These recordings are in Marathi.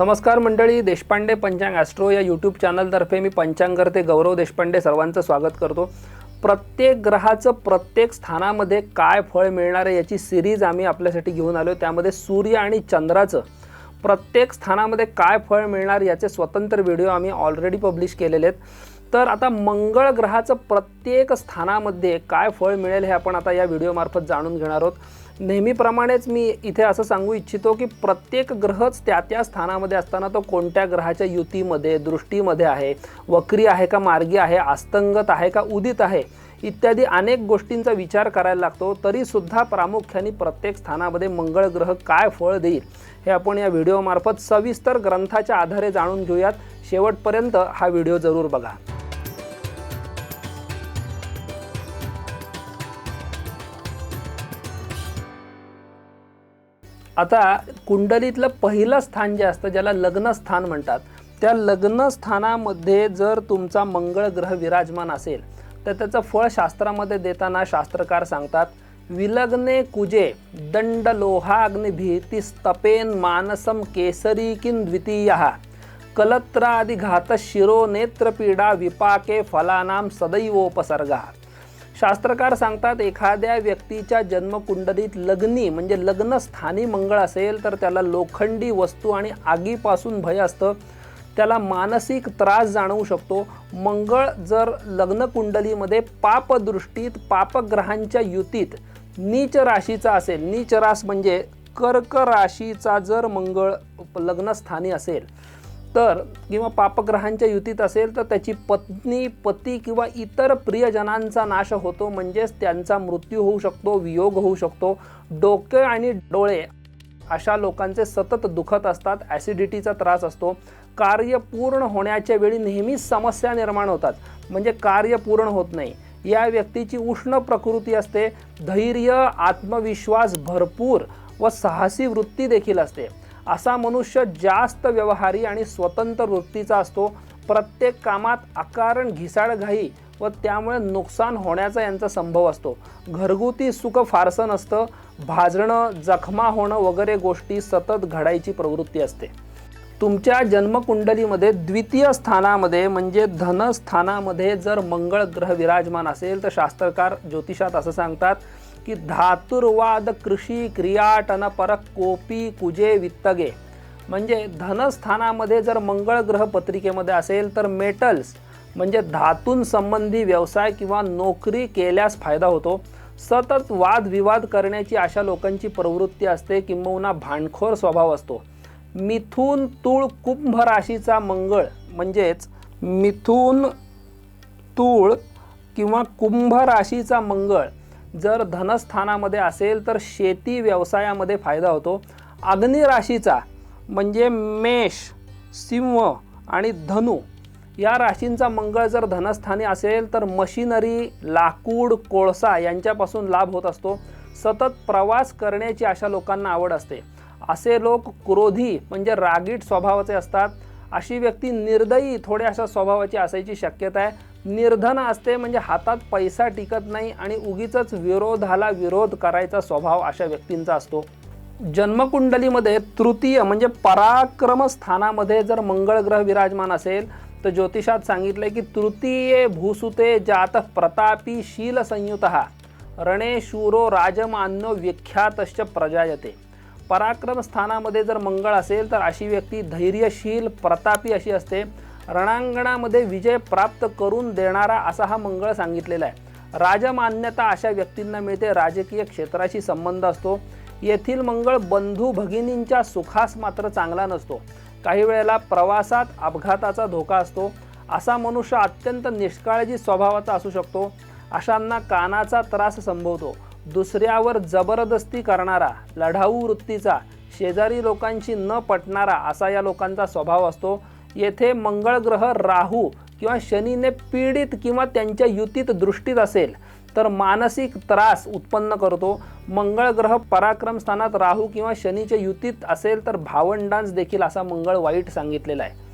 नमस्कार मंडळी देशपांडे पंचांग ॲस्ट्रो या यूट्यूब चॅनलतर्फे मी पंचांगकर्ते गौरव देशपांडे सर्वांचं स्वागत करतो. प्रत्येक ग्रहाचं प्रत्येक स्थानामध्ये काय फळ मिळणार आहे याची सिरीज आम्ही आपल्यासाठी घेऊन आलो त्यामध्ये सूर्य आणि चंद्राचं प्रत्येक स्थानामध्ये काय फळ मिळणार याचे स्वतंत्र व्हिडिओ आम्ही ऑलरेडी पब्लिश केलेले आहेत. तर आता मंगळ ग्रहाचं प्रत्येक स्थानामध्ये काय फळ मिळेल हे आपण आता या व्हिडिओमार्फत जाणून घेणार आहोत. नेहमीप्रमाणेच मी इथे असं सांगू इच्छितो की प्रत्येक ग्रहच त्या त्या स्थानामध्ये असताना तो कोणत्या ग्रहाच्या युतीमध्ये दृष्टीमध्ये आहे वक्री आहे का मार्गी आहे अस्तंगत आहे का उदित आहे इत्यादी अनेक गोष्टींचा विचार करायला लागतो तरीसुद्धा प्रामुख्याने प्रत्येक स्थानामध्ये मंगळ ग्रह काय फळ देईल हे आपण या व्हिडिओमार्फत सविस्तर ग्रंथाच्या आधारे जाणून घेऊयात. शेवटपर्यंत हा व्हिडिओ जरूर बघा. आता कुंडलीतलं पहिलं स्थान जे असतं ज्याला लग्नस्थान म्हणतात त्या लग्नस्थानामध्ये जर तुमचा मंगळ ग्रह विराजमान असेल तर त्याचं फळ शास्त्रामध्ये देताना शास्त्रकार सांगतात विलग्ने कुजे दंड लोहाग्निभीती स्तपेन मानसम केसरी किन द्वितीय। कलत्रादिघात शिरो नेत्रपीडा विपाके फलानाम सदैवोपसर्गा। शास्त्रकार सांगतात एखाद्या व्यक्तीच्या जन्मकुंडलीत लग्नी म्हणजे लग्न स्थानी मंगळ असेल तर त्याला लोखंडी वस्तू आणि आगीपासून भय असतं. त्याला मानसिक त्रास जाणवू शकतो. मंगळ जर लग्नकुंडलीमध्ये पापदृष्टीत पापग्रहांच्या युतीत नीच राशीचा असेल नीच रास म्हणजे कर्क राशीचा जर मंगळ लग्नस्थानी असेल तर किंवा पापग्रहांच्या युतीत असेल तर त्याची पत्नी पती किंवा इतर प्रियजनांचा नाश होतो. म्हणजेच त्यांचा मृत्यू होऊ शकतो वियोग होऊ शकतो. डोके आणि डोळे अशा लोकांचे सतत दुखत असतात. ॲसिडिटीचा त्रास असतो. कार्य पूर्ण होण्याच्या वेळी नेहमीच समस्या निर्माण होतात. म्हणजे कार्य पूर्ण होत नाही. या व्यक्तीची उष्ण प्रकृती असते. धैर्य आत्मविश्वास भरपूर व साहसी वृत्ती देखील असते. असा मनुष्य जास्त व्यवहारी आणि स्वतंत्र वृत्तीचा असतो प्रत्येक कामात अकारण घिसाळघाई व त्यामुळे नुकसान होण्याचा यांचा संभव असतो. घरगुती सुख फारसं नसतं भाजणं जखमा होणं वगैरे गोष्टी सतत घडायची प्रवृत्ती असते. तुमच्या जन्मकुंडलीमध्ये द्वितीय स्थानामध्ये म्हणजे धनस्थानामध्ये जर मंगळ ग्रह विराजमान असेल तर शास्त्रकार ज्योतिषात असं सांगतात की धातुर्वाद कृषी क्रियाटन परक कोपी कुजे वित्तगे. म्हणजे धनस्थानामध्ये जर मंगळ ग्रह पत्रिकेमध्ये असेल तर मेटल्स म्हणजे धातूंसंबंधी व्यवसाय किंवा नोकरी केल्यास फायदा होतो. सतत वादविवाद करण्याची अशा लोकांची प्रवृत्ती असते किंबहुना भांडखोर स्वभाव असतो. मिथून तुळ कुंभ राशीचा मंगळ म्हणजेच मिथून तुळ किंवा कुंभ राशीचा मंगळ जर धनस्थानामध्ये असेल तर शेती व्यवसायामध्ये फायदा होतो. अग्निराशीचा म्हणजे मेष सिंह आणि धनु या राशींचा मंगळ जर धनस्थानी असेल तर मशिनरी लाकूड कोळसा यांच्यापासून लाभ होत असतो. सतत प्रवास करण्याची अशा लोकांना आवड असते. असे लोक क्रोधी म्हणजे रागीट स्वभावाचे असतात. अशी व्यक्ती निर्दयी थोड्याशा स्वभावाची असायची शक्यता आहे. निर्धन असते म्हणजे हातात पैसा टिकत नाही आणि उगीच विरोधाला विरोध करायचा स्वभाव अशा व्यक्तींचा असतो. जन्मकुंडलीमध्ये तृतीय म्हणजे पराक्रम स्थानामध्ये जर मंगळ ग्रह विराजमान असेल तर ज्योतिषात सांगितलं की तृतीये भूसुते जात प्रतापी शील संयुत रणे शूरो राजमान्यो विख्यातश्च प्रजायते. पराक्रम स्थानामध्ये जर मंगळ असेल तर अशी व्यक्ती धैर्यशील प्रतापी अशी असते. रणांगणामध्ये विजय प्राप्त करून देणारा असा हा मंगळ सांगितलेला आहे. राजमान्यता अशा व्यक्तींना मिळते राजकीय क्षेत्राशी संबंध असतो. येथील मंगळ बंधू भगिनींच्या सुखास मात्र चांगला नसतो. काही वेळेला प्रवासात अपघाताचा धोका असतो. असा मनुष्य अत्यंत निष्काळजी स्वभावाचा असू शकतो. अशांना कानाचा त्रास संभवतो. दुसऱ्यावर जबरदस्ती करणारा लढाऊ वृत्तीचा शेजारी लोकांशी न पटणारा असा या लोकांचा स्वभाव असतो. येथे मंगळ ग्रह राहू किंवा शनीने पीडित किंवा त्यांच्या युतीत दृष्टीत असेल तर मानसिक त्रास उत्पन्न करतो. मंगळ ग्रह पराक्रम स्थानात राहू किंवा शनीच्या युतीत असेल तर भावंडांस देखील असा मंगळ वाईट सांगितलेला आहे.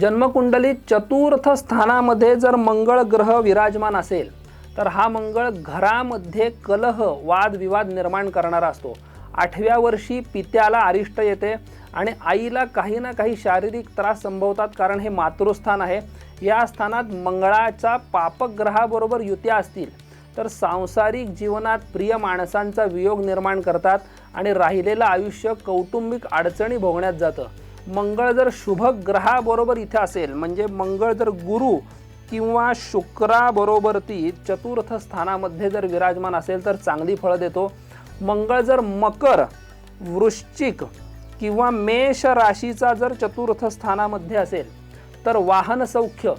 जन्मकुंडलीत चतुर्थ स्थानामध्ये जर मंगळ ग्रह विराजमान असेल तर हा मंगळ घरामध्ये कलह वादविवाद निर्माण करणारा असतो. आठव्या वर्षी पित्याला अरिष्ट येते. आणि आईला काही ना काही शारीरिक त्रास संभवतात कारण हे मातृस्थान आहे. या स्थानात मंगळाच्या पापग्रहाबरोबर युत्या असतील तर सांसारिक जीवनात प्रिय माणसांचा वियोग निर्माण करतात आणि राहिलेलं आयुष्य कौटुंबिक अडचणी भोगण्यात जातं. मंगळ जर शुभ ग्रहाबरोबर इथे असेल म्हणजे मंगळ जर गुरु किंवा शुक्राबरोबर ती चतुर्थ स्थानामध्ये जर विराजमान असेल तर चांगली फळं देतो. मंगळ जर मकर वृश्चिक किंवा मेष राशीचा जर चतुर्थ स्थानामध्ये असेल तर वाहन सौख्य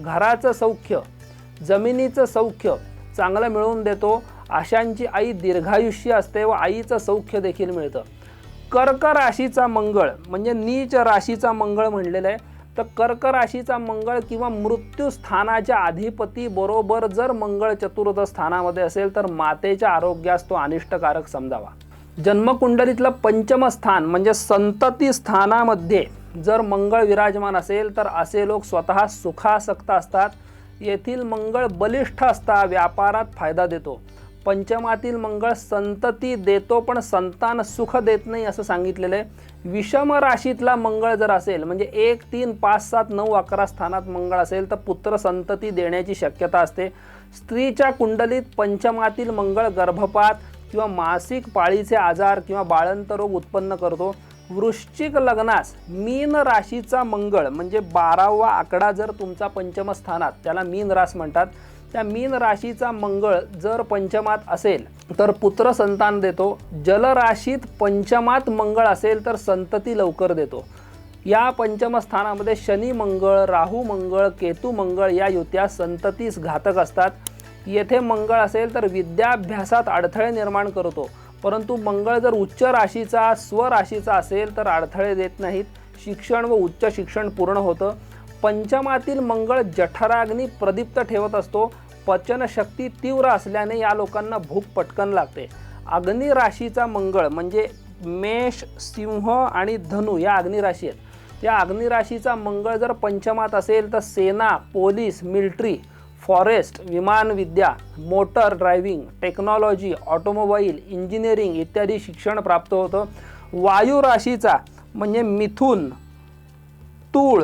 घराचं सौख्य जमिनीचं सौख्य चांगलं मिळवून देतो. अशांची आई दीर्घायुष्य असते व आईचं सौख्य देखील मिळतं. कर्क राशीचा मंगळ म्हणजे नीच राशीचा मंगळ म्हणलेलं आहे. तर कर्क राशीचा मंगळ किंवा मृत्यू स्थानाच्या अधिपती बरोबर जर मंगळ चतुर्थ स्थानामध्ये असेल तर मातेच्या आरोग्यास तो अनिष्टकारक समजावा. जन्मकुंडलीतलं पंचम स्थान म्हणजे संतती स्थानामध्ये जर मंगळ विराजमान असेल तर असे लोक स्वतः सुखासक्त असतात. येथील मंगळ बलिष्ठ असता व्यापारात फायदा देतो. पंचमातील मंगळ संतती देतो पण संतान सुख देत नाही असं सांगितलेलं आहे. विषम राशीतला मंगळ जर असेल म्हणजे एक तीन पाच सात नऊ अकरा स्थानात मंगळ असेल तर पुत्र संतती देण्याची शक्यता असते. स्त्रीच्या कुंडलीत पंचमातील मंगळ गर्भपात किंवा मासिक पाळीचे आजार किंवा बाळंत रोग उत्पन्न करतो. वृश्चिक लग्नास मीन राशीचा मंगळ म्हणजे बारावा आकडा जर तुमचा पंचमस्थानात त्याला मीन रास म्हणतात. त्या मीन राशीचा मंगळ जर पंचमात असेल तर पुत्र संतान देतो. जलराशीत पंचमात मंगळ असेल तर संतती लवकर देतो. या पंचमस्थानामध्ये शनी मंगळ राहू मंगळ केतू मंगळ या युत्या संततीस घातक असतात. येथे मंगळ असेल तर विद्याभ्यासात अडथळे निर्माण करतो. परंतु मंगळ जर उच्च राशीचा स्वराशीचा असेल तर अडथळे देत नाहीत. शिक्षण व उच्च शिक्षण पूर्ण होतं. पंचमातील मंगळ जठराग्नी प्रदीप्त ठेवत असतो. पचनशक्ती तीव्र असल्याने या लोकांना भूक पटकन लागते. अग्नी राशीचा मंगळ म्हणजे मेष सिंह आणि धनु या अग्निराशी आहेत. या अग्निराशीचा मंगळ जर पंचमात असेल तर सेना police military forest विमानविद्या motor driving technology automobile engineering इत्यादी शिक्षण प्राप्त होतं. वायू राशीचा म्हणजे मिथुन तूळ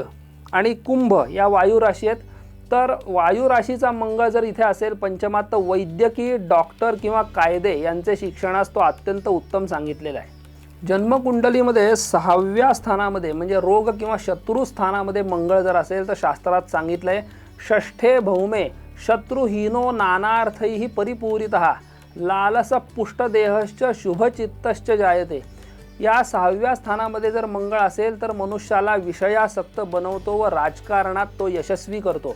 आणि कुंभ या वायू राशी आहेत. तर वायू राशीचा मंगळ जर इथे असेल पंचमात तर वैद्यकीय डॉक्टर किंवा कायदे यांचे शिक्षणास तो अत्यंत उत्तम सांगितलेला आहे. जन्मकुंडलीमध्ये सहाव्या स्थानामध्ये म्हणजे रोग किंवा शत्रू स्थानामध्ये मंगळ जर असेल तर शास्त्रात सांगितलं आहे षष्ठे भौमे शत्रुहीनो नानार्थैः परिपूरितः। लालसपुष्टदेहश्च शुभचित्तश्च जायते। या सहाव्या स्थानामध्ये जर मंगळ असेल तर मनुष्याला विषयासक्त बनवतो व राजकारणात तो यशस्वी करतो।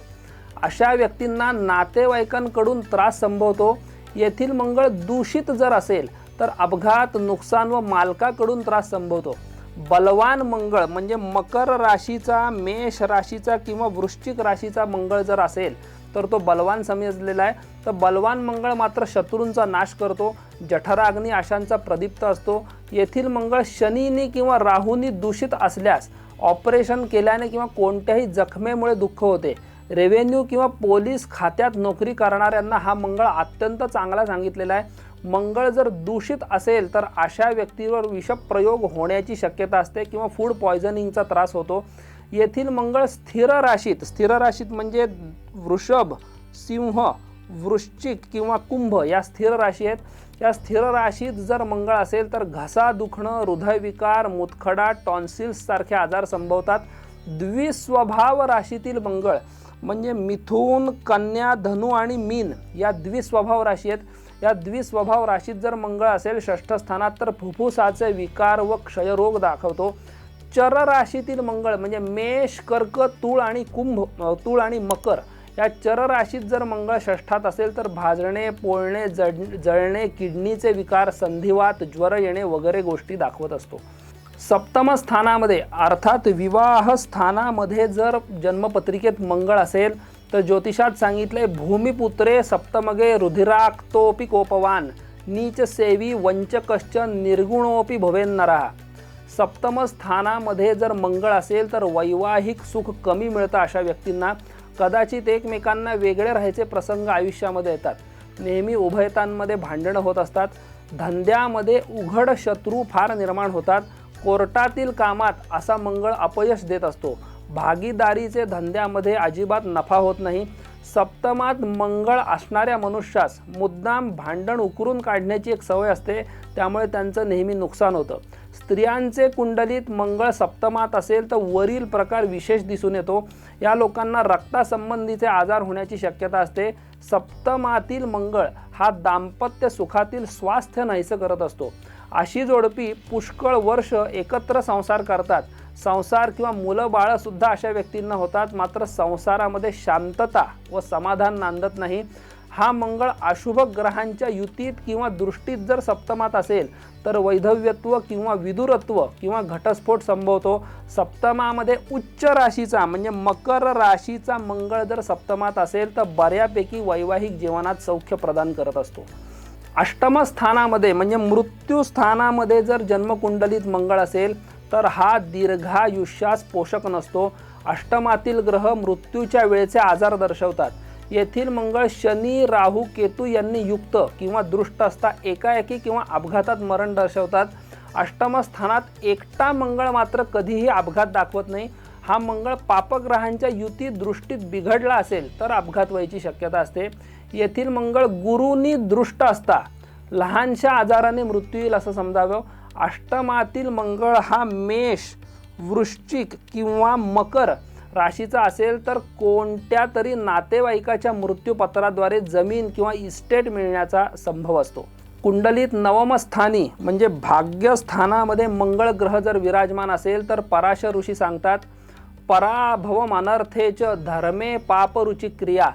अशा व्यक्तींना नातेवाईकांकडून त्रास संभवतो। येथील मंगळ दूषित जर असेल तर अपघात नुकसान व मालकाकडून त्रास संभवतो। बलवान मंगळ म्हणजे मकर राशीचा मेष राशीचा किंवा वृश्चिक राशीचा मंगळ जर असेल तर तो बलवान समजलेला आहे. तर बलवान मंगळ मात्र शत्रूंचा नाश करतो जठराग्नी आशांचा प्रदीप्त असतो. येथील मंगळ शनीनी किंवा राहूनी दूषित असल्यास ऑपरेशन केल्याने किंवा कोणत्याही जखमेमुळे दुःख होते. रेव्हेन्यू किंवा पोलीस खात्यात नोकरी करणाऱ्यांना हा मंगळ अत्यंत चांगला सांगितलेला आहे. मंगळ जर दूषित असेल तर अशा व्यक्तीवर विषप्रयोग होण्याची शक्यता असते किंवा फूड पॉयझनिंगचा त्रास होतो. येथील मंगळ स्थिर राशीत स्थिर राशीत म्हणजे वृषभ सिंह वृश्चिक किंवा कुंभ या स्थिर राशी आहेत. या स्थिर राशीत जर मंगळ असेल तर घसा दुखणं हृदयविकार मुतखडा टॉन्सिल्ससारखे आजार संभवतात. द्विस्वभाव राशीतील मंगळ म्हणजे मिथून कन्या धनु आणि मीन या द्विस्वभाव राशी आहेत. या द्विस्वभाव राशीत जर मंगळ असेल षष्ठ स्थानात तर फुफ्फुसाचे विकार व क्षयरोग दाखवतो. चर राशीतील मंगळ म्हणजे मेष कर्क तूळ आणि कुंभ तूळ आणि मकर. या चर राशीत जर मंगळ षष्ठात असेल तर भाजणे पोळणे जड जळणे किडनीचे विकार संधिवात ज्वर येणे वगैरे गोष्टी दाखवत असतो. सप्तम स्थानामध्ये अर्थात विवाह स्थानामध्ये जर जन्मपत्रिकेत मंगळ असेल तर ज्योतिषात सांगितले भूमिपुत्रे सप्तमगे रुधिराक्तोपी कोपवान नीच सेवी वंचकश्च निर्गुणोपी भवेन्नरा सप्तमस्थानामध्ये जर मंगळ असेल तर वैवाहिक सुख कमी मिळतं अशा व्यक्तींना. कदाचित एकमेकांना वेगळे राहायचे प्रसंग आयुष्यामध्ये येतात. नेहमी उभयतांमध्ये भांडणं होत असतात. धंद्यामध्ये उघड शत्रू फार निर्माण होतात. कोर्टातील कामात असा मंगळ अपयश देत असतो. भागीदारीचे धंद्यामध्ये अजिबात नफा होत नाही. सप्तमात मंगळ असणाऱ्या मनुष्यास मुद्दाम भांडण उकरून काढण्याची एक सवय असते. त्यामुळे त्यांचं नेहमी नुकसान होतं. स्त्रियांचे कुंडलीत मंगळ सप्तमात असेल तर वरील प्रकार विशेष दिसून येतो. या लोकांना रक्तासंबंधीचे आजार होण्याची शक्यता असते. सप्तमातील मंगळ हा दाम्पत्य सुखातील स्वास्थ्य नाहीसं करत असतो. अशी जोडपी पुष्कळ वर्ष एकत्र संसार करतात. संसार किंवा मुलं बाळं सुद्धा अशा व्यक्तींना होतात मात्र संसारामध्ये शांतता व समाधान नांदत नाही. हा मंगळ अशुभ ग्रहांच्या युतीत किंवा दृष्टीत जर सप्तमात असेल तर वैधव्यत्व किंवा विदुरत्व किंवा घटस्फोट संभवतो. सप्तमामध्ये उच्च राशीचा म्हणजे मकर राशीचा मंगळ जर सप्तमात असेल तर बऱ्यापैकी वैवाहिक जीवनात सौख्य प्रदान करत असतो. अष्टम स्थानामध्ये म्हणजे मृत्यू स्थानामध्ये जर जन्मकुंडलीत मंगळ असेल तर हा दीर्घायुष्यास पोषक नसतो. अष्टमातील ग्रह मृत्यूच्या वेळेचे आजार दर्शवतात. येथील मंगळ शनी राहू केतू यांनी युक्त किंवा दृष्ट असता एकाएकी किंवा अपघातात मरण दर्शवतात. अष्टमस्थानात एकटा मंगळ मात्र कधीही अपघात दाखवत नाही. हा मंगळ पापग्रहांच्या युती दृष्टीत बिघडला असेल तर अपघात व्हायची शक्यता असते. येथील मंगळ गुरुनी दृष्ट असता. लहानशा आजाराने मृत्यू येईल असं समजावं. अष्टमातील मंगळ हा मेष वृश्चिक किंवा मकर. राशीचा असेल तर कोणत्या तरी नातेवाईकाच्या मृत्यूपत्राद्वारे जमीन किंवा इस्टेट मिळण्याचा संभव असतो. कुंडलीत नवमस्थानी म्हणजे भाग्यस्थानामध्ये मंगळ ग्रह जर विराजमान असेल तर पराशर ऋषी सांगतात पराभव अनर्थेच धर्मे पापरुची क्रिया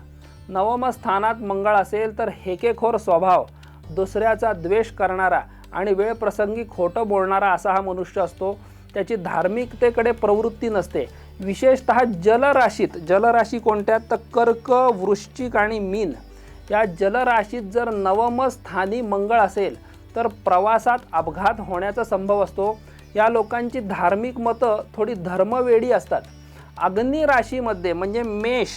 नवमस्थानात मंगळ असेल तर हेकेखोर स्वभाव. दुसऱ्याचा द्वेष करणारा आणि वेळप्रसंगी खोटं बोलणारा असा हा मनुष्य असतो. त्याची धार्मिकतेकडे प्रवृत्ती नसते. विशेषत जलराशीत जलराशी कोणत्या? तर कर्क वृश्चिक आणि मीन. या जलराशीत जर नवम स्थानी मंगळ असेल तर प्रवासात अपघात होण्याचा संभव असतो. या लोकांची धार्मिक मतं थोडी धर्मवेडी असतात. अग्निराशीमध्ये म्हणजे मेष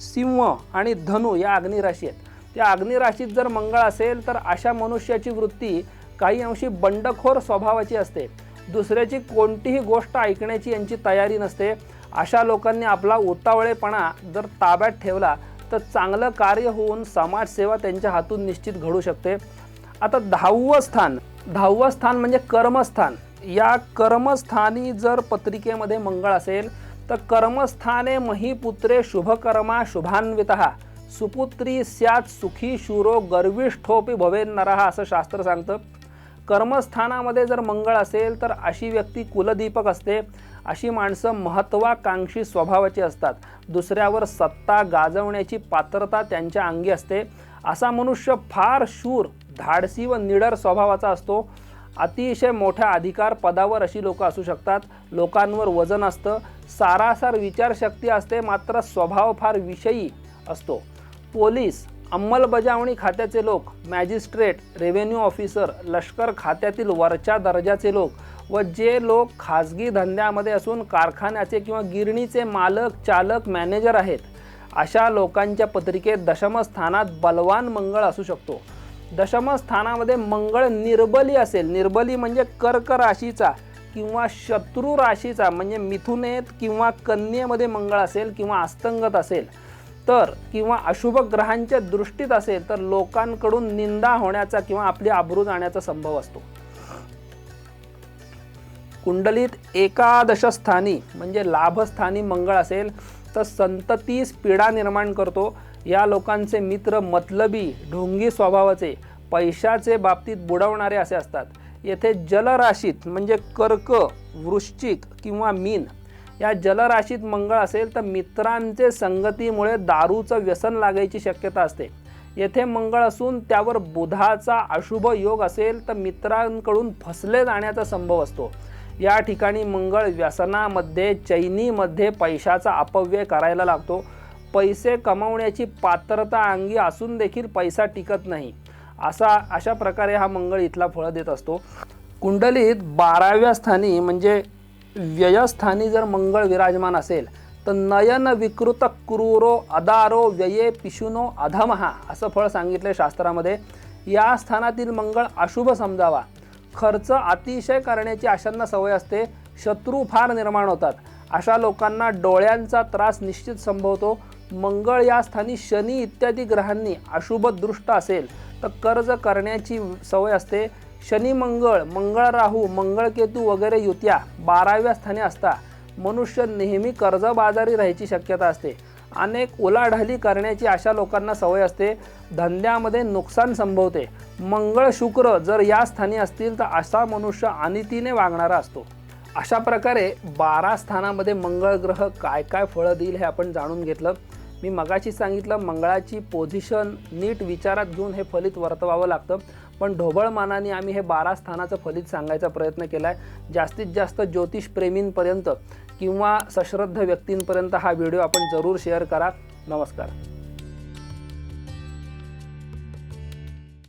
सिंह आणि धनु या अग्निराशी आहेत. त्या अग्निराशीत जर मंगळ असेल तर अशा मनुष्याची वृत्ती काही अंशी बंडखोर स्वभावाची असते. दुसऱ्याची कोणतीही गोष्ट ऐकण्याची यांची तयारी नसते. अशा लोकांनी आपला उतावळेपणा जर ताब्यात ठेवला तर चांगलं कार्य होऊन समाजसेवा त्यांच्या हातून निश्चित घडू शकते. आता दहावं स्थान दहावं स्थान म्हणजे कर्मस्थान. या कर्मस्थानी जर पत्रिकेमध्ये मंगळ असेल तर कर्मस्थाने महीपुत्रे शुभकर्मा शुभान्वित. सुपुत्री स्यात सुखी शूरो गर्विष्ठोपी भवेन नरहा असं शास्त्र सांगतं. कर्मस्थानामध्ये जर मंगळ असेल तर अशी व्यक्ती कुलदीपक असते. अशी माणसं महत्त्वाकांक्षी स्वभावाची असतात. दुसऱ्यावर सत्ता गाजवण्याची पात्रता त्यांच्या अंगी असते. असा मनुष्य फार शूर धाडसी व निडर स्वभावाचा असतो. अतिशय मोठ्या अधिकार पदावर अशी लोक असू शकतात. लोकांवर वजन असतं. सारासार विचारशक्ती असते मात्र स्वभाव फार विषयी असतो. पोलीस अंमलबजावणी खात्याचे लोक मॅजिस्ट्रेट रेव्हेन्यू ऑफिसर लष्कर खात्यातील वरच्या दर्जाचे लोक व जे लोक खाजगी धंद्यामध्ये असून कारखान्याचे किंवा गिरणीचे मालक चालक मॅनेजर आहेत अशा लोकांच्या पत्रिकेत दशमस्थानात बलवान मंगळ असू शकतो. दशमस्थानामध्ये मंगळ निर्बली असेल. निर्बली म्हणजे कर्क राशीचा किंवा शत्रू राशीचा म्हणजे मिथुनेत किंवा कन्येमध्ये मंगळ असेल किंवा अस्तंगत असेल. तर किंवा अशुभ ग्रहांच्या दृष्टीत असेल तर लोकांकडून निंदा होण्याचा किंवा आपली आबरू जाण्याचा संभव असतो. कुंडलीत एकादश स्थानी म्हणजे लाभस्थानी मंगळ असेल तर संततीस पीडा निर्माण करतो. या लोकांचे मित्र मतलबी ढोंगी स्वभावाचे पैशाचे बाबतीत बुडवणारे असे असतात. येथे जलराशीत म्हणजे कर्क वृश्चिक किंवा मीन या जलराशीत मंगळ असेल तर मित्रांचे संगतीमुळे दारूचं व्यसन लागायची शक्यता असते. येथे मंगळ असून त्यावर बुधाचा अशुभ योग असेल तर मित्रांकडून फसले जाण्याचा संभव असतो. या ठिकाणी मंगळ व्यसनामध्ये चैनीमध्ये पैशाचा अपव्यय करायला लागतो. पैसे कमावण्याची पात्रता अंगी असून देखील पैसा टिकत नाही. असा अशा प्रकारे हा मंगळ इथला फळ देत असतो. कुंडलीत बाराव्या स्थानी म्हणजे व्ययस्थानी जर मंगळ विराजमान असेल तर नयन विकृत क्रूरो अदारो व्यये पिशुनो अधमहा असं फळ सांगितलं शास्त्रामध्ये. या स्थानातील मंगळ अशुभ समजावा. खर्च अतिशय करण्याची अशांना सवय असते शत्रू फार निर्माण होतात. अशा लोकांना डोळ्यांचा त्रास निश्चित संभवतो. मंगळ या स्थानी शनी इत्यादी ग्रहांनी अशुभ दृष्ट असेल तर कर्ज करण्याची सवय असते. शनी मंगळ मंगळ राहू मंगळकेतू वगैरे युत्या बाराव्या स्थानी असता. मनुष्य नेहमी कर्जबाजारी राहायची शक्यता असते. अनेक उलाढाली करण्याची अशा लोकांना सवय असते. धंद्यामध्ये नुकसान संभवते. मंगळ शुक्र जर या स्थानी असतील तर असा मनुष्य अनितीने वागणारा असतो. अशा प्रकारे बारा स्थानामध्ये मंगळ ग्रह काय काय फळं देईल हे आपण जाणून घेतलं. मी मगाशी सांगितलं मंगळाची पोझिशन नीट विचारात घेऊन हे फलित वर्तवावं लागतं. पण ढोबळमानाने आम्ही हे बारा स्थानाचं फलित सांगायचा प्रयत्न केला आहे जास्तीत जास्त ज्योतिषप्रेमींपर्यंत किंवा सश्रद्ध व्यक्तींपर्यंत हा व्हिडिओ आपण जरूर शेअर करा. नमस्कार.